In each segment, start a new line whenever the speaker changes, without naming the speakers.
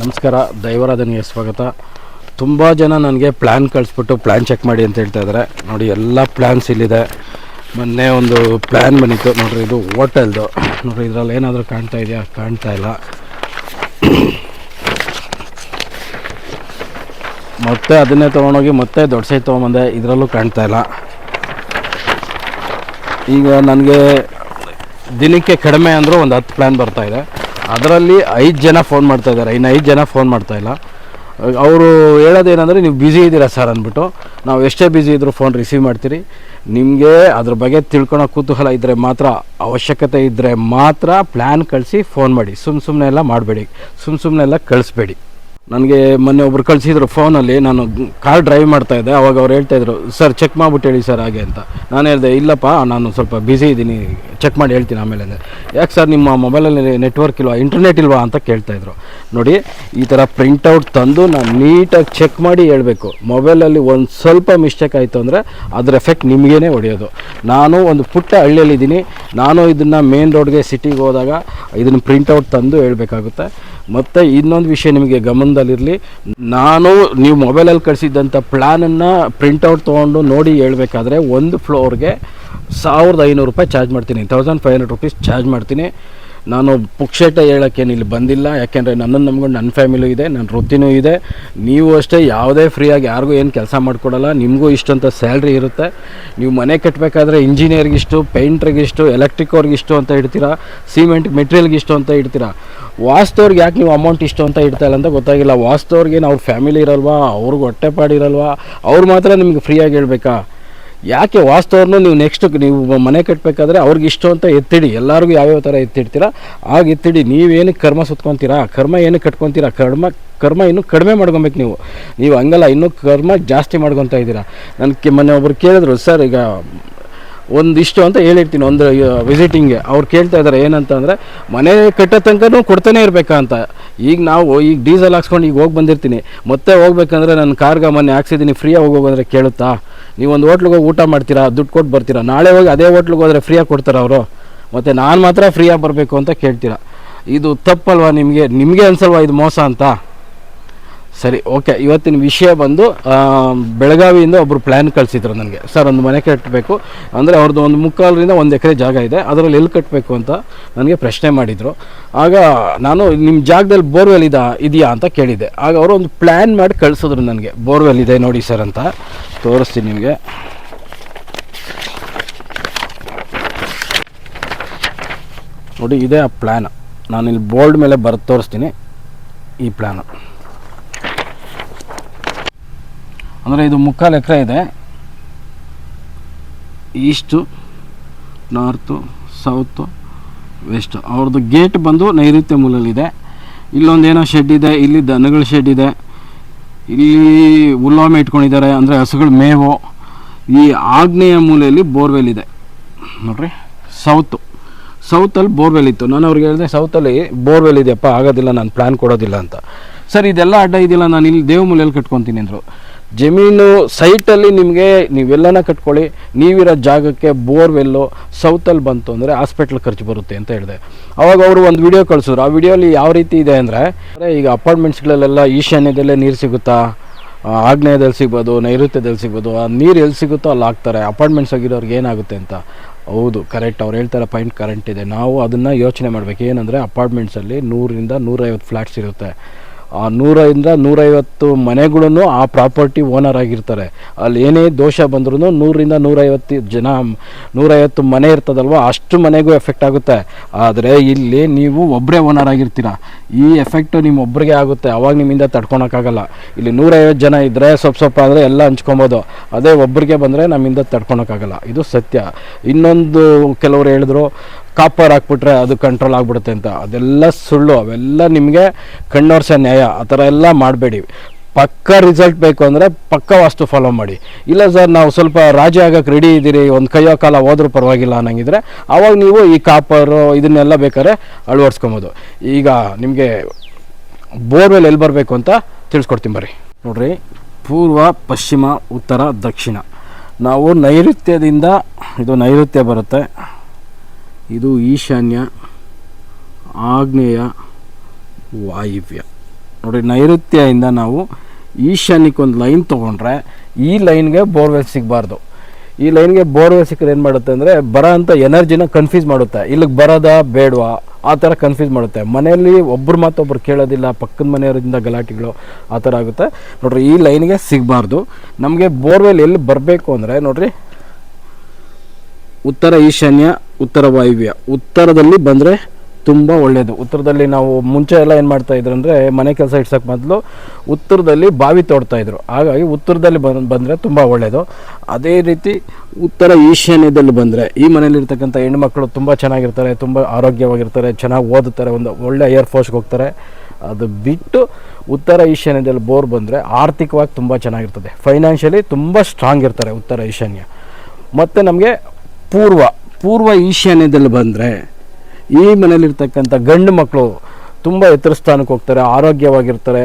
ನಮಸ್ಕಾರ, ದೈವರಾಧನೆಗೆ ಸ್ವಾಗತ. ತುಂಬ ಜನ ನನಗೆ ಪ್ಲ್ಯಾನ್ ಕಳಿಸ್ಬಿಟ್ಟು ಪ್ಲ್ಯಾನ್ ಚೆಕ್ ಮಾಡಿ ಅಂತ ಹೇಳ್ತಾ ಇದ್ದಾರೆ ನೋಡಿ, ಎಲ್ಲ ಪ್ಲ್ಯಾನ್ಸ್ ಇಲ್ಲಿದೆ. ಮೊನ್ನೆ ಒಂದು ಪ್ಲ್ಯಾನ್ ಬಂದಿತ್ತು. ನೋಡಿರಿ, ಇದು ಹೋಟೆಲ್ದು. ನೋಡಿರಿ, ಇದರಲ್ಲಿ ಏನಾದರೂ ಕಾಣ್ತಾ ಇದೆಯಾ? ಕಾಣ್ತಾ ಇಲ್ಲ. ಮತ್ತೆ ಅದನ್ನೇ ತೊಗೊಂಡೋಗಿ ಮತ್ತೆ ದೊಡ್ಡ ಸೈಜ್ ತೊಗೊಂಬಂದೆ. ಇದರಲ್ಲೂ ಕಾಣ್ತಾ ಇಲ್ಲ. ಈಗ ನನಗೆ ದಿನಕ್ಕೆ ಕಡಿಮೆ ಅಂದರೂ ಒಂದು ಹತ್ತು ಪ್ಲ್ಯಾನ್ ಬರ್ತಾಯಿದೆ ಅದರಲ್ಲಿ ಐದು ಜನ ಫೋನ್ ಮಾಡ್ತಾ ಇದ್ದಾರೆ. ಇನ್ನು ಐದು ಜನ ಫೋನ್ ಮಾಡ್ತಾ ಇಲ್ಲ. ಅವರು ಹೇಳೋದೇನೆಂದರೆ, ನೀವು ಬ್ಯುಸಿ ಇದ್ದೀರಾ ಸರ್ ಅಂದ್ಬಿಟ್ಟು, ನಾವು ಎಷ್ಟೇ ಬ್ಯುಸಿ ಇದ್ದರೂ ಫೋನ್ ರಿಸೀವ್ ಮಾಡ್ತೀರಿ. ನಿಮಗೆ ಅದ್ರ ಬಗ್ಗೆ ತಿಳ್ಕೊಳೋ ಕುತೂಹಲ ಇದ್ದರೆ ಮಾತ್ರ, ಅವಶ್ಯಕತೆ ಇದ್ದರೆ ಮಾತ್ರ ಪ್ಲ್ಯಾನ್ ಕಳಿಸಿ ಫೋನ್ ಮಾಡಿ. ಸುಮ್ಮ ಸುಮ್ಮನೆ ಎಲ್ಲ ಮಾಡಬೇಡಿ. ಸುಮ್ಮ ಸುಮ್ಮನೆ ಎಲ್ಲ ಕಳಿಸ್ಬೇಡಿ. ನನಗೆ ಮೊನ್ನೆ ಒಬ್ರು ಕಳಿಸಿದ್ರು ಫೋನಲ್ಲಿ ನಾನು ಕಾರ್ ಡ್ರೈವ್ ಮಾಡ್ತಾ ಇದ್ದೆ. ಅವಾಗ ಅವ್ರು ಹೇಳ್ತಾ ಇದ್ರು ಸರ್ ಚೆಕ್ ಮಾಡ್ಬಿಟ್ಟು ಹೇಳಿ ಸರ್ ಹಾಗೆ ಅಂತ. ನಾನು ಹೇಳಿದೆ, ಇಲ್ಲಪ್ಪ, ನಾನು ಸ್ವಲ್ಪ ಬ್ಯುಸಿ ಇದ್ದೀನಿ. ಚೆಕ್ ಮಾಡಿ ಹೇಳ್ತೀನಿ ಆಮೇಲೆ ಯಾಕೆ ಸರ್ ನಿಮ್ಮ ಮೊಬೈಲಲ್ಲಿ ನೆಟ್ವರ್ಕ್ ಇಲ್ವಾ? ಇಂಟರ್ನೆಟ್ ಇಲ್ವಾ ಅಂತ ಕೇಳ್ತಾ ಇದ್ರು. ನೋಡಿ, ಈ ಥರ ಪ್ರಿಂಟೌಟ್ ತಂದು ನಾನು ನೀಟಾಗಿ ಚೆಕ್ ಮಾಡಿ ಹೇಳಬೇಕು. ಮೊಬೈಲಲ್ಲಿ ಒಂದು ಸ್ವಲ್ಪ ಮಿಸ್ಟೇಕ್ ಆಯಿತು ಅಂದರೆ ಅದರ ಎಫೆಕ್ಟ್ ನಿಮಗೇನೆ ಹೊಡೆಯೋದು. ನಾನು ಒಂದು ಪುಟ್ಟ ಹಳ್ಳಿಯಲ್ಲಿದ್ದೀನಿ ನಾನು ಇದನ್ನು ಮೇನ್ ರೋಡ್ಗೆ ಸಿಟಿಗೆ ಹೋದಾಗ ಇದನ್ನು ಪ್ರಿಂಟೌಟ್ ತಂದು ಹೇಳಬೇಕಾಗುತ್ತೆ. ಮತ್ತು ಇನ್ನೊಂದು ವಿಷಯ ನಿಮಗೆ ಗಮನದಲ್ಲಿರಲಿ. ನಾನು ನೀವು ಮೊಬೈಲಲ್ಲಿ ಕಳಿಸಿದ್ದಂಥ ಪ್ಲ್ಯಾನನ್ನು ಪ್ರಿಂಟೌಟ್ ತೊಗೊಂಡು ನೋಡಿ ಹೇಳಬೇಕಾದ್ರೆ ಒಂದು ಫ್ಲೋರ್ಗೆ ಸಾವಿರದ ಐನೂರು ರೂಪಾಯಿ ಚಾರ್ಜ್ ಮಾಡ್ತೀನಿ. Thousand five hundred rupees charge ಮಾಡ್ತೀನಿ. ನಾನು ಪುಕ್ಷೇಟ ಹೇಳೋಕ್ಕೇನು ಇಲ್ಲಿ ಬಂದಿಲ್ಲ. ಯಾಕೆಂದರೆ ನನ್ನನ್ನು ನಂಬ್ಕೊಂಡು ನನ್ನ ಫ್ಯಾಮಿಲಿ ಇದೆ, ನನ್ನ ವೃತ್ತಿನೂ ಇದೆ. ನೀವು ಅಷ್ಟೇ ಯಾವುದೇ ಫ್ರೀಯಾಗಿ ಯಾರಿಗೂ ಏನು ಕೆಲಸ ಮಾಡಿಕೊಡಲ್ಲ. ನಿಮಗೂ ಇಷ್ಟಂತ ಸ್ಯಾಲ್ರಿ ಇರುತ್ತೆ. ನೀವು ಮನೆ ಕಟ್ಟಬೇಕಾದ್ರೆ ಇಂಜಿನಿಯರ್ಗಿಷ್ಟು ಪೇಂಟ್ರಿಗಿಷ್ಟು ಎಲೆಕ್ಟ್ರಿಕ್ ಅವ್ರಿಗಿಷ್ಟು ಅಂತ ಇಡ್ತೀರಾ? ಸಿಮೆಂಟ್ ಮೆಟೀರಿಯಲ್ಗಿಷ್ಟು ಅಂತ ಇಡ್ತೀರಾ? ವಾಸ್ತವ್ರಿಗೆ ಯಾಕೆ ನೀವು ಅಮೌಂಟ್ ಇಷ್ಟು ಅಂತ ಇಡ್ತಾ ಇಲ್ಲ ಅಂತ ಗೊತ್ತಾಗಿಲ್ಲ. ವಾಸ್ತವ್ರಿಗೆ ಅವ್ರ ಫ್ಯಾಮಿಲಿ ಇರಲ್ವಾ? ಅವ್ರಿಗೆ ಹೊಟ್ಟೆಪಾಡಿರಲ್ವಾ ಅವ್ರು ಮಾತ್ರ ನಿಮ್ಗೆ ಫ್ರೀಯಾಗಿ ಹೇಳ್ಬೇಕಾ? ಯಾಕೆ ವಾಸ್ತವನ್ನು ನೀವು ನೆಕ್ಸ್ಟ್ ನೀವು ಮನೆ ಕಟ್ಟಬೇಕಾದ್ರೆ ಅವ್ರಿಗೆ ಇಷ್ಟು ಅಂತ ಎತ್ತಿಡಿ. ಎಲ್ಲರಿಗೂ ಯಾವ್ಯಾವ ಥರ ಎತ್ತಿಡ್ತೀರಾ? ಆಗ ಎತ್ತಿಡಿ. ನೀವೇನು ಕರ್ಮ ಸುತ್ಕೊತೀರಾ? ಕರ್ಮ ಏನು ಕಟ್ಕೊತೀರಾ? ಕರ್ಮ ಕರ್ಮ ಇನ್ನೂ ಕಡಿಮೆ ಮಾಡ್ಕೊಬೇಕು ನೀವು. ನೀವು ಹಂಗಲ್ಲ, ಇನ್ನೂ ಕರ್ಮ ಜಾಸ್ತಿ ಮಾಡ್ಕೊತಾ ಇದ್ದೀರಾ. ನನಗೆ ಮೊನ್ನೆ ಒಬ್ರು ಕೇಳಿದ್ರು, ಸರ್, ಈಗ ಒಂದಿಷ್ಟು ಅಂತ ಹೇಳಿರ್ತೀನಿ, ಒಂದು ವಿಸಿಟಿಂಗ್ಗೆ ಅವ್ರು ಕೇಳ್ತಾ ಇದ್ದಾರೆ ಏನಂತ ಅಂದರೆ ಮನೆ ಕಟ್ಟೋ ತನಕನೂ ಕೊಡ್ತಾನೆ ಇರಬೇಕಾ ಅಂತ. ಈಗ ನಾವು, ಈಗ ಡೀಸೆಲ್ ಹಾಕ್ಸ್ಕೊಂಡು ಈಗ ಹೋಗಿ ಬಂದಿರ್ತೀನಿ. ಮತ್ತೆ ಹೋಗ್ಬೇಕಂದ್ರೆ ನನ್ನ ಕಾರ್ಗೆ ಮೊನ್ನೆ ಹಾಕ್ಸಿದ್ದೀನಿ ಫ್ರೀಯಾಗಿ ಹೋಗೋಗಂದ್ರೆ ಕೇಳುತ್ತಾ? ನೀವು ಒಂದು ಹೋಟ್ಲಿಗೆ ಹೋಗಿ ಊಟ ಮಾಡ್ತೀರಾ, ದುಡ್ಡು ಕೊಟ್ಟು ಬರ್ತೀರಾ, ನಾಳೆ ಹೋಗಿ ಅದೇ ಹೋಟ್ಲಿಗೆ ಹೋದರೆ ಫ್ರೀಯಾಗಿ ಕೊಡ್ತಾರೆ ಅವರು? ಮತ್ತು ನಾನು ಮಾತ್ರ ಫ್ರೀಯಾಗಿ ಬರಬೇಕು ಅಂತ ಕೇಳ್ತೀರಾ. ಇದು ತಪ್ಪಲ್ವಾ ನಿಮಗೆ? ನಿಮಗೆ ಅನ್ಸಲ್ವಾ ಇದು ಮೋಸ ಅಂತ? ಸರಿ, ಓಕೆ, ಇವತ್ತಿನ ವಿಷಯ ಬಂದು ಬೆಳಗಾವಿಯಿಂದ ಒಬ್ಬರು ಪ್ಲ್ಯಾನ್ ಕಳಿಸಿದ್ರು ನನಗೆ. ಸರ್, ಒಂದು ಮನೆ ಕಟ್ಟಬೇಕು ಅಂದರೆ ಅವ್ರದ್ದು ಒಂದು ಮುಕ್ಕಾಲರಿಂದ ಒಂದು ಎಕರೆ ಜಾಗ ಇದೆ. ಅದರಲ್ಲಿ ಎಲ್ಲಿ ಕಟ್ಟಬೇಕು ಅಂತ ನನಗೆ ಪ್ರಶ್ನೆ ಮಾಡಿದರು. ಆಗ ನಾನು ನಿಮ್ಮ ಜಾಗದಲ್ಲಿ ಬೋರ್ವೆಲ್ ಇದಾ, ಇದೆಯಾ ಅಂತ ಕೇಳಿದೆ. ಆಗ ಅವರು ಒಂದು ಪ್ಲ್ಯಾನ್ ಮಾಡಿ ಕಳಿಸಿದ್ರು ನನಗೆ. ಬೋರ್ವೆಲ್ ಇದೆ ನೋಡಿ ಸರ್ ಅಂತ. ತೋರಿಸ್ತೀನಿ ನಿಮಗೆ. ನೋಡಿ, ಇದೇ ಆ ಪ್ಲ್ಯಾನ್ ನಾನು ಇಲ್ಲಿ ಬೋರ್ಡ್ ಮೇಲೆ ಬರೆದು ತೋರಿಸ್ತೀನಿ ಈ ಪ್ಲ್ಯಾನು ಅಂದರೆ ಇದು ಮುಕ್ಕಾಲು ಎಕರೆ ಇದೆ. East, north, south, west. ಅವ್ರದ್ದು ಗೇಟ್ ಬಂದು ನೈಋತ್ಯ ಮೂಲಲ್ಲಿದೆ. ಇಲ್ಲೊಂದೇನೋ ಶೆಡ್ ಇದೆ, ಇಲ್ಲಿ ದನಗಳ ಶೆಡ್ ಇದೆ. ಇಲ್ಲಿ ಹುಲ್ಲೊಮ್ಮೆ ಇಟ್ಕೊಂಡಿದ್ದಾರೆ, ಅಂದರೆ ಹಸುಗಳು ಮೇವು. ಈ ಆಗ್ನೇಯ ಮೂಲೆಯಲ್ಲಿ ಬೋರ್ವೆಲ್ ಇದೆ. ನೋಡ್ರಿ, ಸೌತು. ಸೌತಲ್ಲಿ ಬೋರ್ವೆಲ್ ಇತ್ತು. ನಾನು ಅವ್ರಿಗೆ ಹೇಳಿದೆ, ಸೌತಲ್ಲಿ ಬೋರ್ವೆಲ್ ಇದೆಯಪ್ಪ, ಆಗೋದಿಲ್ಲ, ನಾನು ಪ್ಲ್ಯಾನ್ ಕೊಡೋದಿಲ್ಲ ಅಂತ. ಸರ್, ಇದೆಲ್ಲ ಅಡ್ಡ ಇದೆಯಲ್ಲ ನಾನು ಇಲ್ಲಿ ದೇವ ಮೂಲೆಯಲ್ಲಿ ಕಟ್ಕೊತೀನಿ ಅಂದರು. ಜಮೀನು ಸೈಟಲ್ಲಿ ನಿಮಗೆ ನೀವೆಲ್ಲನ ಕಟ್ಕೊಳ್ಳಿ. ನೀವಿರೋ ಜಾಗಕ್ಕೆ ಬೋರ್ವೆಲ್ಲು ಸೌತಲ್ಲಿ ಬಂತು ಅಂದರೆ ಹಾಸ್ಪಿಟ್ಲ್ ಖರ್ಚು ಬರುತ್ತೆ ಅಂತ ಹೇಳಿದೆ. ಅವಾಗ ಅವರು ಒಂದು ವಿಡಿಯೋ ಕಳಿಸಿದ್ರು. ಆ ವಿಡಿಯೋಲಿ ಯಾವ ರೀತಿ ಇದೆ ಅಂದರೆ ಈಗ ಅಪಾರ್ಟ್ಮೆಂಟ್ಸ್ಗಳಲ್ಲೆಲ್ಲ ಈಶಾನ್ಯದಲ್ಲೇ ನೀರು ಸಿಗುತ್ತಾ? ಆಗ್ನೇಯದಲ್ಲಿ ಸಿಗ್ಬೋದು, ನೈಋತ್ಯದಲ್ಲಿ ಸಿಗ್ಬೋದು, ಆ ನೀರು ಎಲ್ಲಿ ಸಿಗುತ್ತೋ ಅಲ್ಲಿ ಹಾಕ್ತಾರೆ. ಅಪಾರ್ಟ್ಮೆಂಟ್ಸ್ ಆಗಿರೋರ್ಗೆ ಏನಾಗುತ್ತೆ ಅಂತ? ಹೌದು ಕರೆಕ್ಟ್ ಅವ್ರು ಹೇಳ್ತಾರೆ ಪಾಯಿಂಟ್ ಕರೆಂಟ್ ಇದೆ. ನಾವು ಅದನ್ನು ಯೋಚನೆ ಮಾಡಬೇಕು. ಏನಂದರೆ ಅಪಾರ್ಟ್ಮೆಂಟ್ಸಲ್ಲಿ ನೂರರಿಂದ ನೂರೈವತ್ತು ಫ್ಲ್ಯಾಟ್ಸ್ ಇರುತ್ತೆ. ಆ ನೂರರಿಂದ ನೂರೈವತ್ತು ಮನೆಗಳನ್ನು ಆ ಪ್ರಾಪರ್ಟಿ ಓನರ್ ಆಗಿರ್ತಾರೆ. ಅಲ್ಲಿ ಏನೇ ದೋಷ ಬಂದ್ರೂ ನೂರರಿಂದ ನೂರೈವತ್ತು ಜನ, ನೂರೈವತ್ತು ಮನೆ ಇರ್ತದಲ್ವ, ಅಷ್ಟು ಮನೆಗೂ ಎಫೆಕ್ಟ್ ಆಗುತ್ತೆ. ಆದರೆ ಇಲ್ಲಿ ನೀವು ಒಬ್ಬರೇ ಓನರ್ ಆಗಿರ್ತೀರ? ಈ ಎಫೆಕ್ಟು ನಿಮ್ಮ ಒಬ್ಬರಿಗೆ ಆಗುತ್ತೆ, ಅವಾಗ ನಿಮ್ಮಿಂದ ತಡ್ಕೊಳಕ್ಕಾಗಲ್ಲ. ಇಲ್ಲಿ ನೂರೈವತ್ತು ಜನ ಇದ್ದರೆ ಸ್ವಲ್ಪ ಸ್ವಲ್ಪ ಆದರೆ ಎಲ್ಲ ಹಂಚ್ಕೊಬೋದು. ಅದೇ ಒಬ್ಬರಿಗೆ ಬಂದರೆ ನಮ್ಮಿಂದ ತಡ್ಕೊಳಕ್ಕಾಗಲ್ಲ. ಇದು ಸತ್ಯ. ಇನ್ನೊಂದು ಕೆಲವರು ಹೇಳಿದ್ರು ಕಾಪರ್ ಹಾಕ್ಬಿಟ್ರೆ ಅದು ಕಂಟ್ರೋಲ್ ಆಗಿಬಿಡುತ್ತೆ ಅಂತ. ಅದೆಲ್ಲ ಸುಳ್ಳು, ಅವೆಲ್ಲ ನಿಮಗೆ ಕಣ್ಣೋರ್ಸ ನ್ಯಾಯ. ಆ ಥರ ಎಲ್ಲ ಮಾಡಬೇಡಿ. ಪಕ್ಕ ರಿಸಲ್ಟ್ ಬೇಕು ಅಂದರೆ ಪಕ್ಕ ವಾಸ್ತು ಫಾಲೋ ಮಾಡಿ. ಇಲ್ಲ ಸರ್, ನಾವು ಸ್ವಲ್ಪ ರಾಜಿ ಆಗಕ್ಕೆ ರೆಡಿ ಇದ್ದೀರಿ, ಒಂದು ಕೈಯೋ ಕಾಲ ಹೋದ್ರೂ ಪರವಾಗಿಲ್ಲ ಅನ್ನಂಗಿದ್ರೆ ಆವಾಗ ನೀವು ಈ ಕಾಪರು ಇದನ್ನೆಲ್ಲ ಬೇಕಾದ್ರೆ ಅಳವಡಿಸ್ಕೊಬೋದು. ಈಗ ನಿಮಗೆ ಬೋರ್ವೆಲ್ ಎಲ್ಲಿ ಬರಬೇಕು ಅಂತ ತಿಳಿಸ್ಕೊಡ್ತೀನಿ ಬರ್ರಿ. ನೋಡ್ರಿ, ಪೂರ್ವ, ಪಶ್ಚಿಮ, ಉತ್ತರ, ದಕ್ಷಿಣ. ನಾವು ನೈಋತ್ಯದಿಂದ ಇದು ನೈಋತ್ಯ ಬರುತ್ತೆ. ಇದು ಈಶಾನ್ಯ, ಆಗ್ನೇಯ, ವಾಯುವ್ಯ. ನೋಡಿ, ನೈಋತ್ಯದಿಂದ ನಾವು ಈಶಾನ್ಯಕ್ಕೆ ಒಂದು ಲೈನ್ ತೊಗೊಂಡ್ರೆ ಈ ಲೈನ್ಗೆ ಬೋರ್ವೆಲ್ ಸಿಗಬಾರ್ದು. ಈ ಲೈನ್ಗೆ ಬೋರ್ವೆಲ್ ಸಿಕ್ಕರೆ ಏನು ಮಾಡುತ್ತೆ ಅಂದರೆ ಬರೋ ಅಂಥ ಎನರ್ಜಿನ ಕನ್ಫ್ಯೂಸ್ ಮಾಡುತ್ತೆ. ಇಲ್ಲಿಗೆ ಬರೋದಾ, ಬೇಡವಾ, ಆ ಥರ ಕನ್ಫ್ಯೂಸ್ ಮಾಡುತ್ತೆ. ಮನೆಯಲ್ಲಿ ಒಬ್ಬರು ಮಾತೊಬ್ರು ಕೇಳೋದಿಲ್ಲ, ಪಕ್ಕದ ಮನೆಯವರಿಂದ ಗಲಾಟೆಗಳು ಆ ಥರ ಆಗುತ್ತೆ. ನೋಡ್ರಿ, ಈ ಲೈನ್ಗೆ ಸಿಗಬಾರ್ದು. ನಮಗೆ ಬೋರ್ವೆಲ್ ಎಲ್ಲಿ ಬರಬೇಕು ಅಂದರೆ, ನೋಡ್ರಿ ಉತ್ತರ ಈಶಾನ್ಯ, ಉತ್ತರ ವಾಯುವ್ಯ. ಉತ್ತರದಲ್ಲಿ ಬಂದರೆ ತುಂಬ ಒಳ್ಳೆಯದು ಉತ್ತರದಲ್ಲಿ ನಾವು ಮುಂಚೆ ಎಲ್ಲ ಏನು ಮಾಡ್ತಾ ಇದ್ರು ಅಂದರೆ ಮನೆ ಕೆಲಸ ಇಡ್ಸೋಕೆ ಮೊದಲು ಉತ್ತರದಲ್ಲಿ ಬಾವಿ ತೋಡ್ತಾ ಇದ್ರು. ಹಾಗಾಗಿ ಉತ್ತರದಲ್ಲಿ ಬಂದು, ಬಂದರೆ ತುಂಬ ಒಳ್ಳೆಯದು ಅದೇ ರೀತಿ ಉತ್ತರ ಈಶಾನ್ಯದಲ್ಲಿ ಬಂದರೆ ಈ ಮನೇಲಿರ್ತಕ್ಕಂಥ ಹೆಣ್ಮಕ್ಳು ತುಂಬ ಚೆನ್ನಾಗಿರ್ತಾರೆ, ತುಂಬ ಆರೋಗ್ಯವಾಗಿರ್ತಾರೆ, ಚೆನ್ನಾಗಿ ಓದುತ್ತಾರೆ, ಒಂದು ಒಳ್ಳೆ ಏರ್ ಫೋರ್ಸ್ಗೆ ಹೋಗ್ತಾರೆ. ಅದು ಬಿಟ್ಟು ಉತ್ತರ ಈಶಾನ್ಯದಲ್ಲಿ ಬೋರ್ ಬಂದರೆ ಆರ್ಥಿಕವಾಗಿ ತುಂಬ ಚೆನ್ನಾಗಿರ್ತದೆ. ಫೈನಾನ್ಷಿಯಲಿ ತುಂಬ ಸ್ಟ್ರಾಂಗ್ ಇರ್ತಾರೆ ಉತ್ತರ ಈಶಾನ್ಯ. ಮತ್ತು ನಮಗೆ ಪೂರ್ವ ಪೂರ್ವ ಈಶಾನ್ಯದಲ್ಲಿ ಬಂದರೆ ಈ ಮನೇಲಿರ್ತಕ್ಕಂಥ ಗಂಡು ಮಕ್ಕಳು ತುಂಬ ಎತ್ತರ ಸ್ಥಾನಕ್ಕೆ ಹೋಗ್ತಾರೆ, ಆರೋಗ್ಯವಾಗಿರ್ತಾರೆ.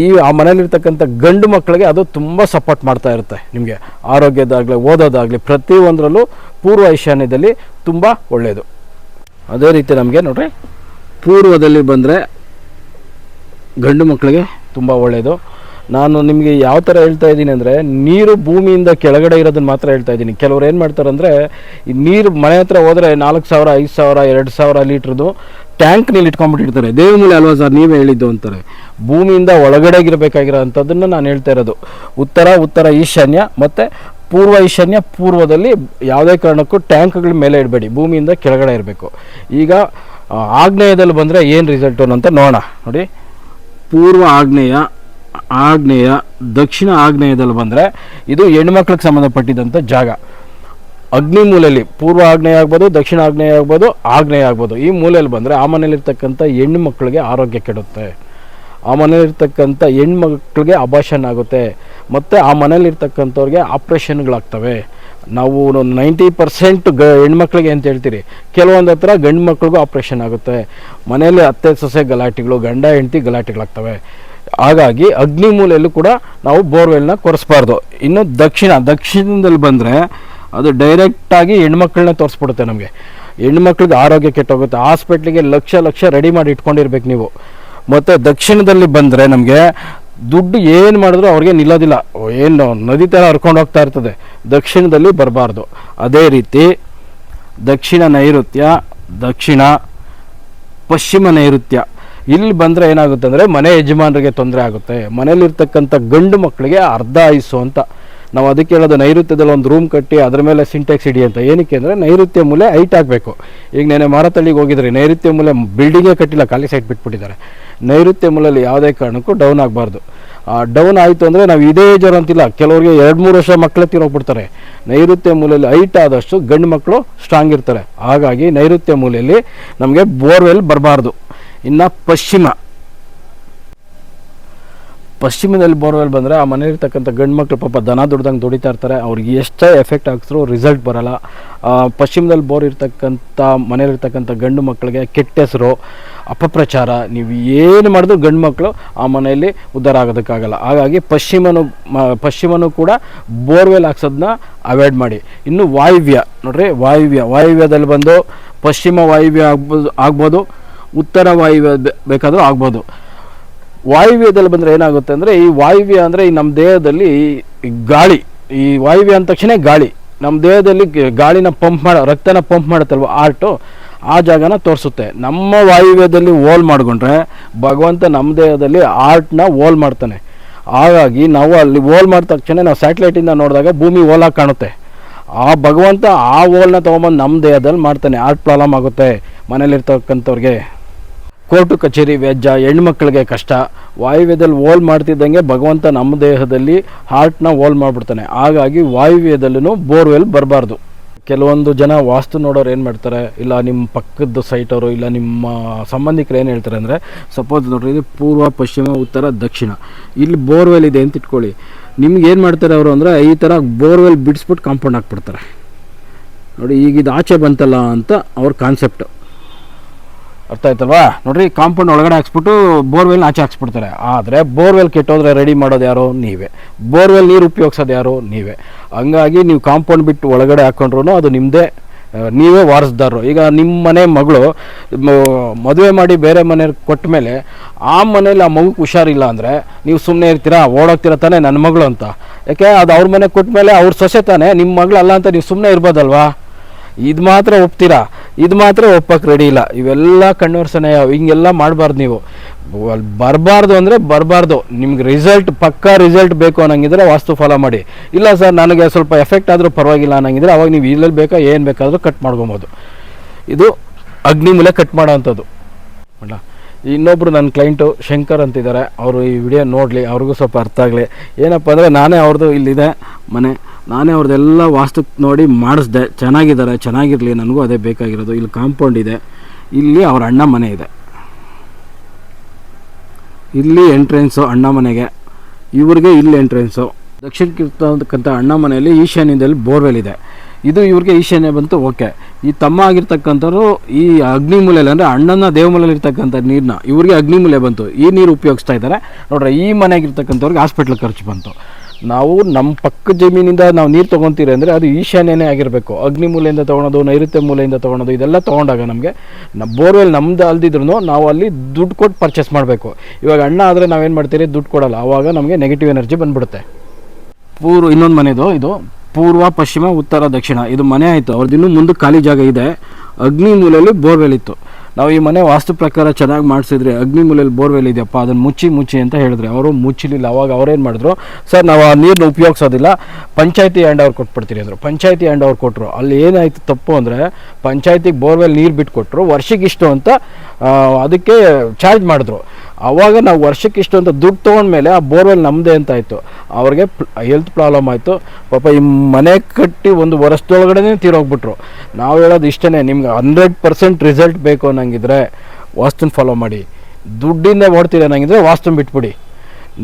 ಈ, ಆ ಮನೇಲಿರ್ತಕ್ಕಂಥ ಗಂಡು ಮಕ್ಕಳಿಗೆ ಅದು ತುಂಬ ಸಪೋರ್ಟ್ ಮಾಡ್ತಾ ಇರುತ್ತೆ ನಿಮಗೆ. ಆರೋಗ್ಯದಾಗಲಿ, ಓದೋದಾಗಲಿ ಪ್ರತಿಯೊಂದರಲ್ಲೂ ಪೂರ್ವ ಈಶಾನ್ಯದಲ್ಲಿ ತುಂಬ ಒಳ್ಳೆಯದು ಅದೇ ರೀತಿ ನಮಗೆ ನೋಡ್ರಿ, ಪೂರ್ವದಲ್ಲಿ ಬಂದರೆ ಗಂಡು ಮಕ್ಕಳಿಗೆ ತುಂಬ ಒಳ್ಳೆಯದು ನಾನು ನಿಮಗೆ ಯಾವ ಥರ ಹೇಳ್ತಾ ಇದ್ದೀನಿ ಅಂದರೆ, ನೀರು ಭೂಮಿಯಿಂದ ಕೆಳಗಡೆ ಇರೋದನ್ನ ಮಾತ್ರ ಹೇಳ್ತಾ ಇದ್ದೀನಿ. ಕೆಲವ್ರು ಏನು ಮಾಡ್ತಾರೆ ಅಂದರೆ, ಈ ನೀರು ಮನೆ ಹತ್ರ ಹೋದರೆ ನಾಲ್ಕು ಸಾವಿರ, ಐದು ಸಾವಿರ, ಎರಡು ಸಾವಿರ ಲೀಟ್ರದ್ದು ಟ್ಯಾಂಕ್ನಲ್ಲಿ ಇಟ್ಕೊಂಡ್ಬಿಟ್ಟಿರ್ತಾರೆ. ದೇವಮೂಲೆ ಅಲ್ವಾ ಸರ್ ನೀವೇ ಹೇಳಿದ್ದು ಅಂತಾರೆ. ಭೂಮಿಯಿಂದ ಒಳಗಡೆಗಿರಬೇಕಾಗಿರೋ ಅಂಥದ್ದನ್ನು ನಾನು ಹೇಳ್ತಾ ಇರೋದು. ಉತ್ತರ ಉತ್ತರ ಈಶಾನ್ಯ ಮತ್ತು ಪೂರ್ವ ಈಶಾನ್ಯ ಪೂರ್ವದಲ್ಲಿ ಯಾವುದೇ ಕಾರಣಕ್ಕೂ ಟ್ಯಾಂಕ್ಗಳ ಮೇಲೆ ಇಡಬೇಡಿ. ಭೂಮಿಯಿಂದ ಕೆಳಗಡೆ ಇರಬೇಕು. ಈಗ ಆಗ್ನೇಯದಲ್ಲಿ ಬಂದರೆ ಏನು ರಿಸಲ್ಟು ಅಂತ ನೋಡೋಣ. ನೋಡಿ. ಪೂರ್ವ ಆಗ್ನೇಯ ಆಗ್ನೇಯ, ದಕ್ಷಿಣ ಆಗ್ನೇಯದಲ್ಲಿ ಬಂದರೆ ಇದು ಹೆಣ್ಮಕ್ಳಿಗೆ ಸಂಬಂಧಪಟ್ಟಿದ್ದಂಥ ಜಾಗ. ಅಗ್ನಿ ಮೂಲೆಯಲ್ಲಿ ಪೂರ್ವ ಆಗ್ನೇಯ ಆಗ್ಬೋದು, ದಕ್ಷಿಣ ಆಗ್ನೇಯ ಆಗ್ಬೋದು ಆಗ್ನೇಯ ಆಗ್ಬೋದು. ಈ ಮೂಲೆಯಲ್ಲಿ ಬಂದರೆ ಆ ಮನೇಲಿರ್ತಕ್ಕಂಥ ಹೆಣ್ಣು ಮಕ್ಕಳಿಗೆ ಆರೋಗ್ಯ ಕೆಡುತ್ತೆ. ಆ ಮನೇಲಿರ್ತಕ್ಕಂಥ ಹೆಣ್ಮಕ್ಳಿಗೆ ಅಭಾಷಣ ಆಗುತ್ತೆ. ಮತ್ತು ಆ ಮನೇಲಿರ್ತಕ್ಕಂಥವ್ರಿಗೆ ಆಪ್ರೇಷನ್ಗಳಾಗ್ತವೆ. ನಾವು ನೈಂಟಿ ಪರ್ಸೆಂಟ್ ಗ ಹೆಣ್ಮಕ್ಳಿಗೆ ಅಂತ ಹೇಳ್ತೀರಿ. ಕೆಲವೊಂದು ಹತ್ರ ಗಂಡು ಮಕ್ಳಿಗೂ ಆಪ್ರೇಷನ್ ಆಗುತ್ತೆ. ಮನೆಯಲ್ಲಿ ಅತ್ತೆ ಸೊಸೆ ಗಲಾಟೆಗಳು, ಗಂಡ ಹೆಂಡತಿ ಗಲಾಟೆಗಳಾಗ್ತವೆ. ಹಾಗಾಗಿ ಅಗ್ನಿ ಮೂಲೆಯಲ್ಲೂ ಕೂಡ ನಾವು ಬೋರ್ವೆಲ್ನ ಕೊರೆಸ್ಬಾರ್ದು. ಇನ್ನು ದಕ್ಷಿಣ ದಕ್ಷಿಣದಲ್ಲಿ ಬಂದರೆ ಅದು ಡೈರೆಕ್ಟಾಗಿ ಹೆಣ್ಮಕ್ಳನ್ನ ತೋರಿಸ್ಬಿಡುತ್ತೆ ನಮಗೆ. ಹೆಣ್ಮಕ್ಳಿಗೆ ಆರೋಗ್ಯ ಕೆಟ್ಟೋಗುತ್ತೆ. ಹಾಸ್ಪಿಟ್ಲಿಗೆ ಲಕ್ಷ ಲಕ್ಷ ರೆಡಿ ಮಾಡಿ ಇಟ್ಕೊಂಡಿರ್ಬೇಕು ನೀವು. ಮತ್ತು ದಕ್ಷಿಣದಲ್ಲಿ ಬಂದರೆ ನಮಗೆ ದುಡ್ಡು ಏನು ಮಾಡಿದ್ರು ಅವ್ರಿಗೆ ನಿಲ್ಲೋದಿಲ್ಲ. ಏನು, ನದಿ ಥರ ಹರ್ಕೊಂಡು ಹೋಗ್ತಾ ಇರ್ತದೆ. ದಕ್ಷಿಣದಲ್ಲಿ ಬರಬಾರ್ದು. ಅದೇ ರೀತಿ ದಕ್ಷಿಣ ನೈಋತ್ಯ, ದಕ್ಷಿಣ ಪಶ್ಚಿಮ ನೈಋತ್ಯ. ಇಲ್ಲಿ ಬಂದರೆ ಏನಾಗುತ್ತೆ ಅಂದರೆ ಮನೆ ಯಜಮಾನರಿಗೆ ತೊಂದರೆ ಆಗುತ್ತೆ. ಮನೇಲಿರ್ತಕ್ಕಂಥ ಗಂಡು ಮಕ್ಕಳಿಗೆ ಅರ್ಧ ಆಯಿಸು ಅಂತ. ನಾವು ಅದಕ್ಕೆ ಹೇಳೋದು ನೈಋತ್ಯದಲ್ಲಿ ಒಂದು ರೂಮ್ ಕಟ್ಟಿ ಅದ್ರ ಮೇಲೆ ಸಿಂಟೆಕ್ಸ್ ಇಡಿ ಅಂತ. ಏನಕ್ಕೆ ಅಂದರೆ ನೈಋತ್ಯ ಮೂಲೆ ಹೈಟ್ ಆಗಬೇಕು. ಈಗ ನೆನೆ ಮಾರತಳ್ಳಿಗೆ ಹೋಗಿದ್ರಿ, ನೈಋತ್ಯ ಮೂಲೆ ಬಿಲ್ಡಿಂಗೇ ಕಟ್ಟಿಲ್ಲ, ಖಾಲಿ ಸೈಟ್ ಬಿಟ್ಬಿಟ್ಟಿದ್ದಾರೆ. ನೈಋತ್ಯ ಮೂಲಲ್ಲಿ ಯಾವುದೇ ಕಾರಣಕ್ಕೂ ಡೌನ್ ಆಗಬಾರ್ದು. ಡೌನ್ ಆಯಿತು ಅಂದರೆ ನಾವು ಇದೇ ಏಜರ್ ಅಂತಿಲ್ಲ, ಕೆಲವರಿಗೆ ಎರಡು ಮೂರು ವರ್ಷ ಮಕ್ಕಳ ತೀರೋಗ್ಬಿಡ್ತಾರೆ. ನೈಋತ್ಯ ಮೂಲೆಯಲ್ಲಿ ಹೈಟ್ ಆದಷ್ಟು ಗಂಡು ಮಕ್ಕಳು ಸ್ಟ್ರಾಂಗ್ ಇರ್ತಾರೆ. ಹಾಗಾಗಿ ನೈಋತ್ಯ ಮೂಲೆಯಲ್ಲಿ ನಮಗೆ ಬೋರ್ವೆಲ್ ಬರಬಾರ್ದು. ಇನ್ನು ಪಶ್ಚಿಮ. ಪಶ್ಚಿಮದಲ್ಲಿ ಬೋರ್ವೆಲ್ ಬಂದರೆ ಆ ಮನೇಲಿರ್ತಕ್ಕಂಥ ಗಂಡು ಮಕ್ಕಳು ಪಾಪ ದನ ದುಡ್ದಂಗೆ ದುಡಿತಾ ಇರ್ತಾರೆ. ಅವ್ರಿಗೆ ಎಷ್ಟೇ ಎಫೆಕ್ಟ್ ಆಗ್ತಿದ್ರು ರಿಸಲ್ಟ್ ಬರಲ್ಲ. ಪಶ್ಚಿಮದಲ್ಲಿ ಬೋರ್ ಇರ್ತಕ್ಕಂಥ ಮನೇಲಿರ್ತಕ್ಕಂಥ ಗಂಡು ಮಕ್ಕಳಿಗೆ ಕೆಟ್ಟ ಹೆಸರು, ಅಪಪ್ರಚಾರ, ನೀವು ಏನು ಮಾಡಿದ್ರು ಗಂಡು ಮಕ್ಕಳು ಆ ಮನೆಯಲ್ಲಿ ಉದ್ಧಾರ ಆಗೋದಕ್ಕಾಗಲ್ಲ. ಹಾಗಾಗಿ ಪಶ್ಚಿಮನು ಪಶ್ಚಿಮನು ಕೂಡ ಬೋರ್ವೆಲ್ ಹಾಕ್ಸೋದನ್ನ ಅವಾಯ್ಡ್ ಮಾಡಿ. ಇನ್ನು ವಾಯುವ್ಯ, ನೋಡ್ರಿ ವಾಯುವ್ಯ, ವಾಯುವ್ಯದಲ್ಲಿ ಬಂದು ಪಶ್ಚಿಮ ವಾಯುವ್ಯ ಆಗ್ಬೋದು ಆಗ್ಬೋದು. ಉತ್ತರ ವಾಯುವ್ಯ ಬೇಕಾದರೂ ಆಗ್ಬೋದು. ವಾಯುವ್ಯದಲ್ಲಿ ಬಂದರೆ ಏನಾಗುತ್ತೆ ಅಂದರೆ, ಈ ವಾಯುವ್ಯ ಅಂದರೆ ಈ ನಮ್ಮ ದೇಹದಲ್ಲಿ ಗಾಳಿ. ಈ ವಾಯುವ್ಯ ಅಂದ ತಕ್ಷಣ ಗಾಳಿ. ನಮ್ಮ ದೇಹದಲ್ಲಿ ಗಾಳಿನ ಪಂಪ್ ಮಾಡೋ, ರಕ್ತನ ಪಂಪ್ ಮಾಡುತ್ತಲ್ವ ಆರ್ಟು, ಆ ಜಾಗನ ತೋರಿಸುತ್ತೆ. ನಮ್ಮ ವಾಯುವ್ಯದಲ್ಲಿ ಹೋಲ್ ಮಾಡಿಕೊಂಡ್ರೆ, ಭಗವಂತ ನಮ್ಮ ದೇಹದಲ್ಲಿ ಆರ್ಟ್ನ ಹೋಲ್ ಮಾಡ್ತಾನೆ. ಹಾಗಾಗಿ ನಾವು ಅಲ್ಲಿ ಹೋಲ್ ಮಾಡಿದ ತಕ್ಷಣ ನಾವು ಸ್ಯಾಟಲೈಟಿಂದ ನೋಡಿದಾಗ ಭೂಮಿ ಹೋಲಾಗಿ ಕಾಣುತ್ತೆ. ಆ ಭಗವಂತ ಆ ಹೋಲ್ನ ತೊಗೊಂಬಂದು ನಮ್ಮ ದೇಹದಲ್ಲಿ ಮಾಡ್ತಾನೆ. ಆರ್ಟ್ ಪ್ರಾಬ್ಲಮ್ ಆಗುತ್ತೆ ಮನೇಲಿರ್ತಕ್ಕಂಥವ್ರಿಗೆ. ಕೋರ್ಟು ಕಚೇರಿ ವೆಜ್ಜ ಹೆಣ್ಮಕ್ಳಿಗೆ ಕಷ್ಟ. ವಾಯುವ್ಯದಲ್ಲಿ ಓಲ್ ಮಾಡ್ತಿದ್ದಂಗೆ ಭಗವಂತ ನಮ್ಮ ದೇಹದಲ್ಲಿ ಹಾರ್ಟ್ನ ಓಲ್ ಮಾಡಿಬಿಡ್ತಾನೆ. ಹಾಗಾಗಿ ವಾಯುವ್ಯದಲ್ಲೂ ಬೋರ್ವೆಲ್ ಬರಬಾರ್ದು. ಕೆಲವೊಂದು ಜನ ವಾಸ್ತು ನೋಡೋರು ಏನು ಮಾಡ್ತಾರೆ? ಇಲ್ಲ ನಿಮ್ಮ ಪಕ್ಕದ ಸೈಟವರು ಇಲ್ಲ ನಿಮ್ಮ ಸಂಬಂಧಿಕರು ಏನು ಹೇಳ್ತಾರೆ ಅಂದರೆ ಸಪೋಸ್ ನೋಡ್ರಿ, ಇದು ಪೂರ್ವ, ಪಶ್ಚಿಮ, ಉತ್ತರ, ದಕ್ಷಿಣ. ಇಲ್ಲಿ ಬೋರ್ವೆಲ್ ಇದೆ ಅಂತ ಇಟ್ಕೊಳ್ಳಿ. ನಿಮ್ಗೆ ಏನು ಮಾಡ್ತಾರೆ ಅವರು ಅಂದರೆ, ಈ ಥರ ಬೋರ್ವೆಲ್ ಬಿಡಿಸ್ಬಿಟ್ಟು ಕಾಂಪೌಂಡ್ ಹಾಕ್ಬಿಡ್ತಾರೆ. ನೋಡಿ, ಈಗ ಇದು ಆಚೆ ಬಂತಲ್ಲ ಅಂತ ಅವ್ರ ಕಾನ್ಸೆಪ್ಟ್ ಅರ್ಥ ಆಯ್ತಲ್ವಾ? ನೋಡ್ರಿ ಕಾಂಪೌಂಡ್ ಒಳಗಡೆ ಹಾಕ್ಸ್ಬಿಟ್ಟು ಬೋರ್ವೆಲ್ ಆಚೆ ಹಾಕ್ಸ್ಬಿಡ್ತಾರೆ. ಆದರೆ ಬೋರ್ವೆಲ್ ಕೆಟ್ಟೋದ್ರೆ ರೆಡಿ ಮಾಡೋದು ಯಾರು ನೀವೇ. ಬೋರ್ವೆಲ್ ನೀರು ಉಪಯೋಗಿಸೋದು ಯಾರು ನೀವೇ. ಹಂಗಾಗಿ ನೀವು ಕಾಂಪೌಂಡ್ ಬಿಟ್ಟು ಒಳಗಡೆ ಹಾಕೊಂಡ್ರು ಅದು ನಿಮ್ಮದೇ ನೀವೇ ವಾರಸ್ದಾರರು. ಈಗ ನಿಮ್ಮ ಮನೆ ಮಗಳು ಮದುವೆ ಮಾಡಿ ಬೇರೆ ಮನೆ ಕೊಟ್ಟ ಮೇಲೆ ಆ ಮನೇಲಿ ಆ ಮಗುಗೆ ಹುಷಾರಿಲ್ಲ ಅಂದರೆ ನೀವು ಸುಮ್ಮನೆ ಇರ್ತೀರಾ? ಓಡೋಗ್ತೀರ ತಾನೇ ನನ್ನ ಮಗಳು ಅಂತ. ಯಾಕೆ? ಅದು ಅವ್ರ ಮನೆ ಕೊಟ್ಟ ಮೇಲೆ ಅವ್ರ ಸೊಸೆ ತಾನೇ ನಿಮ್ಮ ಮಗಳಲ್ಲ ಅಂತ ನೀವು ಸುಮ್ಮನೆ ಇರ್ಬೋದಲ್ವಾ? ಇದು ಮಾತ್ರ ಒಪ್ತೀರಾ? ಇದು ಮಾತ್ರ ಒಪ್ಪಕ್ಕೆ ರೆಡಿ ಇಲ್ಲ. ಇವೆಲ್ಲ ಕಣ್ವರ್ಸನೆ, ಹಿಂಗೆಲ್ಲ ಮಾಡಬಾರ್ದು ನೀವು. ಅಲ್ಲಿ ಬರಬಾರ್ದು ಅಂದರೆ ಬರಬಾರ್ದು. ನಿಮ್ಗೆ ರಿಸಲ್ಟ್ ಪಕ್ಕಾ ರಿಸಲ್ಟ್ ಬೇಕು ಅನ್ನಂಗಿದ್ರೆ ವಾಸ್ತು ಫಾಲೋ ಮಾಡಿ. ಇಲ್ಲ ಸರ್, ನನಗೆ ಸ್ವಲ್ಪ ಎಫೆಕ್ಟ್ ಆದರೂ ಪರವಾಗಿಲ್ಲ ಅನ್ನಂಗಿದ್ರೆ ಅವಾಗ ನೀವು ಇಲ್ಲಲ್ಲಿ ಬೇಕಾ, ಏನು ಬೇಕಾದರೂ ಕಟ್ ಮಾಡ್ಕೊಬೋದು. ಇದು ಅಗ್ನಿ ಮೇಲೆ ಕಟ್ ಮಾಡೋ ಅಂಥದ್ದು ಅಲ್ಲ? ಇನ್ನೊಬ್ರು ನನ್ನ ಕ್ಲೈಂಟು ಶಂಕರ್ ಅಂತಿದ್ದಾರೆ. ಅವರು ಈ ವಿಡಿಯೋ ನೋಡಲಿ, ಅವ್ರಿಗೂ ಸ್ವಲ್ಪ ಅರ್ಥ ಆಗಲಿ. ಏನಪ್ಪ ಅಂದರೆ ನಾನೇ ಅವ್ರದ್ದು ಇಲ್ಲಿದೆ, ಮನೆ. ನಾನೇ ಅವ್ರದ್ದೆಲ್ಲ ವಾಸ್ತು ನೋಡಿ ಮಾಡಿಸ್ದೆ. ಚೆನ್ನಾಗಿದ್ದಾರೆ, ಚೆನ್ನಾಗಿರಲಿ, ನನಗೂ ಅದೇ ಬೇಕಾಗಿರೋದು. ಇಲ್ಲಿ ಕಾಂಪೌಂಡ್ ಇದೆ. ಇಲ್ಲಿ ಅವ್ರ ಅಣ್ಣ ಮನೆ ಇದೆ. ಇಲ್ಲಿ ಎಂಟ್ರೆನ್ಸು ಅಣ್ಣ ಮನೆಗೆ. ಇವ್ರಿಗೆ ಇಲ್ಲಿ ಎಂಟ್ರೆನ್ಸು. ದಕ್ಷಿಣ ಕಿರ್ತಕ್ಕಂಥ ಅಣ್ಣ ಮನೆಯಲ್ಲಿ ಈಶಾನ್ಯದಲ್ಲಿ ಬೋರ್ವೆಲ್ ಇದೆ. ಇದು ಇವ್ರಿಗೆ ಈಶಾನ್ಯ ಬಂತು, ಓಕೆ. ಈ ತಮ್ಮ ಆಗಿರ್ತಕ್ಕಂಥವ್ರು ಈ ಅಗ್ನಿಮೂಲೆಯಲ್ಲಿ ಅಂದರೆ ಅಣ್ಣನ ದೇವಮೂಲೆಯಲ್ಲಿ ಇರ್ತಕ್ಕಂಥ ನೀರನ್ನ ಇವ್ರಿಗೆ ಅಗ್ನಿಮೂಲೆ ಬಂತು. ಈ ನೀರು ಉಪಯೋಗಿಸ್ತಾ ಇದ್ದಾರೆ. ನೋಡ್ರಿ, ಈ ಮನೆಗಿರ್ತಕ್ಕಂಥವ್ರಿಗೆ ಹಾಸ್ಪಿಟ್ಲ್ ಖರ್ಚು ಬಂತು. ನಾವು ನಮ್ಮ ಪಕ್ಕ ಜಮೀನಿಂದ ನಾವು ನೀರು ತೊಗೊತೀರಿ ಅಂದರೆ ಅದು ಈಶಾನ್ಯನೇ ಆಗಿರಬೇಕು. ಅಗ್ನಿ ಮೂಲೆಯಿಂದ ತೊಗೊಳೋದು ನೈಋತ್ಯ ಮೂಲೆಯಿಂದ ತೊಗೊಳೋದು ಇದೆಲ್ಲ ತೊಗೊಂಡಾಗ ನಮಗೆ ನಮ್ಮ ಬೋರ್ವೆಲ್ ನಮ್ದು ಅಲ್ದಿದ್ರು ನಾವು ಅಲ್ಲಿ ದುಡ್ಡು ಕೊಟ್ಟು ಪರ್ಚೇಸ್ ಮಾಡಬೇಕು. ಇವಾಗ ಅಣ್ಣ ಆದರೆ ನಾವೇನು ಮಾಡ್ತೀರಿ? ದುಡ್ಡು ಕೊಡಲ್ಲ. ಆವಾಗ ನಮಗೆ ನೆಗೆಟಿವ್ ಎನರ್ಜಿ ಬಂದ್ಬಿಡುತ್ತೆ. ಪೂರ್ವ ಇನ್ನೊಂದು ಮನೆದು, ಇದು ಪೂರ್ವ, ಪಶ್ಚಿಮ, ಉತ್ತರ, ದಕ್ಷಿಣ. ಇದು ಮನೆ ಆಯಿತು. ಅವ್ರದ್ದು ಇನ್ನೂ ಮುಂದೆ ಖಾಲಿ ಜಾಗ ಇದೆ. ಅಗ್ನಿ ಮೂಲೆಯಲ್ಲಿ ಬೋರ್ವೆಲ್ ಇತ್ತು. ನಾವು ಈ ಮನೆ ವಾಸ್ತು ಪ್ರಕಾರ ಚೆನ್ನಾಗಿ ಮಾಡಿಸಿದ್ರೆ ಅಗ್ನಿ ಮೂಲೆಯಲ್ಲಿ ಬೋರ್ವೆಲ್ ಇದೆಯಪ್ಪ, ಅದನ್ನು ಮುಚ್ಚಿ ಮುಚ್ಚಿ ಅಂತ ಹೇಳಿದ್ರೆ ಅವರು ಮುಚ್ಚಲಿಲ್ಲ. ಅವಾಗ ಅವ್ರೇನು ಮಾಡಿದ್ರು, ಸರ್, ನಾವು ಆ ನೀರನ್ನ ಉಪಯೋಗಿಸೋದಿಲ್ಲ, ಪಂಚಾಯತಿ ಹ್ಯಾಂಡ್ ಓವರ್ ಕೊಟ್ಬಿಡ್ತೀರಿ ಅಂದರು. ಪಂಚಾಯತಿ ಹ್ಯಾಂಡ್ ಓವರ್ ಕೊಟ್ಟರು ಅಲ್ಲಿ ಏನಾಯಿತು ತಪ್ಪು ಅಂದರೆ, ಪಂಚಾಯತಿಗೆ ಬೋರ್ವೆಲ್ ನೀರು ಬಿಟ್ಕೊಟ್ರು, ವರ್ಷಕ್ಕೆ ಇಷ್ಟು ಅಂತ ಅದಕ್ಕೆ ಚಾರ್ಜ್ ಮಾಡಿದ್ರು. ಅವಾಗ ನಾವು ವರ್ಷಕ್ಕೆ ಇಷ್ಟು ಅಂತ ದುಡ್ಡು ತೊಗೊಂಡ್ಮೇಲೆ ಆ ಬೋರ್ವೆಲ್ ನಮ್ಮದೇ ಅಂತ ಆಯಿತು. ಅವ್ರಿಗೆ ಹೆಲ್ತ್ ಪ್ರಾಬ್ಲಮ್ ಆಯಿತು. ಪಾಪ ಈ ಮನೆ ಕಟ್ಟಿ ಒಂದು ವರ್ಷದೊಳಗಡೆ ತೀರೋಗ್ಬಿಟ್ರು. ನಾವು ಹೇಳೋದು ಇಷ್ಟೇ ನಿಮ್ಗೆ ಹಂಡ್ರೆಡ್ ಪರ್ಸೆಂಟ್ ರಿಸಲ್ಟ್ ಬೇಕು ಅನ್ನಂಗಿದ್ರೆ ವಾಸ್ತುನ ಫಾಲೋ ಮಾಡಿ. ದುಡ್ಡಿಂದ ಓಡ್ತೀರ ಅನ್ನೋಂಗಿದ್ರೆ ವಾಸ್ತುನ ಬಿಟ್ಬಿಡಿ.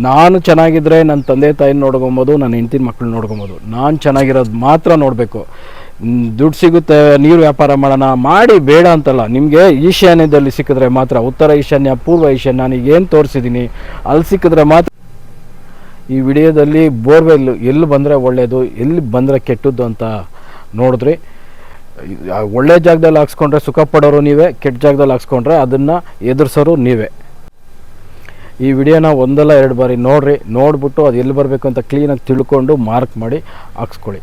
ನಾನು ಚೆನ್ನಾಗಿದ್ದರೆ ನನ್ನ ತಂದೆ ತಾಯಿನ ನೋಡ್ಕೊಬೋದು ನನ್ನ ಹೆಂಡತಿನ ಮಕ್ಕಳು ನೋಡ್ಕೊಬೋದು. ನಾನು ಚೆನ್ನಾಗಿರೋದು ಮಾತ್ರ ನೋಡಬೇಕು. ದುಡ್ಡು ಸಿಗುತ್ತೆ, ನೀರು ವ್ಯಾಪಾರ ಮಾಡೋಣ, ಮಾಡಿ ಬೇಡ ಅಂತಲ್ಲ. ನಿಮಗೆ ಈಶಾನ್ಯದಲ್ಲಿ ಸಿಕ್ಕಿದ್ರೆ ಮಾತ್ರ, ಉತ್ತರ ಈಶಾನ್ಯ, ಪೂರ್ವ ಈಶಾನ್ಯ, ನನಗೆ ಏನು ತೋರಿಸಿದ್ದೀನಿ ಅಲ್ಲಿ ಸಿಕ್ಕಿದ್ರೆ ಮಾತ್ರ ಈ ವಿಡಿಯೋದಲ್ಲಿ ಬೋರ್ವೆಲ್ ಎಲ್ಲಿ ಬಂದರೆ ಒಳ್ಳೆಯದು ಎಲ್ಲಿ ಬಂದರೆ ಕೆಟ್ಟದ್ದು ಅಂತ ನೋಡಿದ್ರಿ. ಒಳ್ಳೆ ಜಾಗದಲ್ಲಿ ಹಾಕ್ಸ್ಕೊಂಡ್ರೆ ಸುಖ ಪಡೋರು ನೀವೇ, ಕೆಟ್ಟ ಜಾಗದಲ್ಲಿ ಹಾಕ್ಸ್ಕೊಂಡ್ರೆ ಅದನ್ನು ಎದುರಿಸೋರು ನೀವೇ. ಈ ವಿಡಿಯೋನ ಒಂದಲ್ಲ ಎರಡು ಬಾರಿ ನೋಡಿರಿ, ನೋಡಿಬಿಟ್ಟು ಅದು ಎಲ್ಲಿ ಬರಬೇಕು ಅಂತ ಕ್ಲೀನಾಗಿ ತಿಳ್ಕೊಂಡು ಮಾರ್ಕ್ ಮಾಡಿ ಹಾಕ್ಸ್ಕೊಳ್ಳಿ.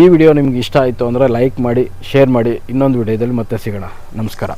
ಈ ವಿಡಿಯೋ ನಿಮ್ಗೆ ಇಷ್ಟ ಆಯಿತು ಅಂದರೆ ಲೈಕ್ ಮಾಡಿ ಶೇರ್ ಮಾಡಿ, ಇನ್ನೊಂದು ವಿಡಿಯೋದಲ್ಲಿ ಮತ್ತೆ ಸಿಗೋಣ. ನಮಸ್ಕಾರ.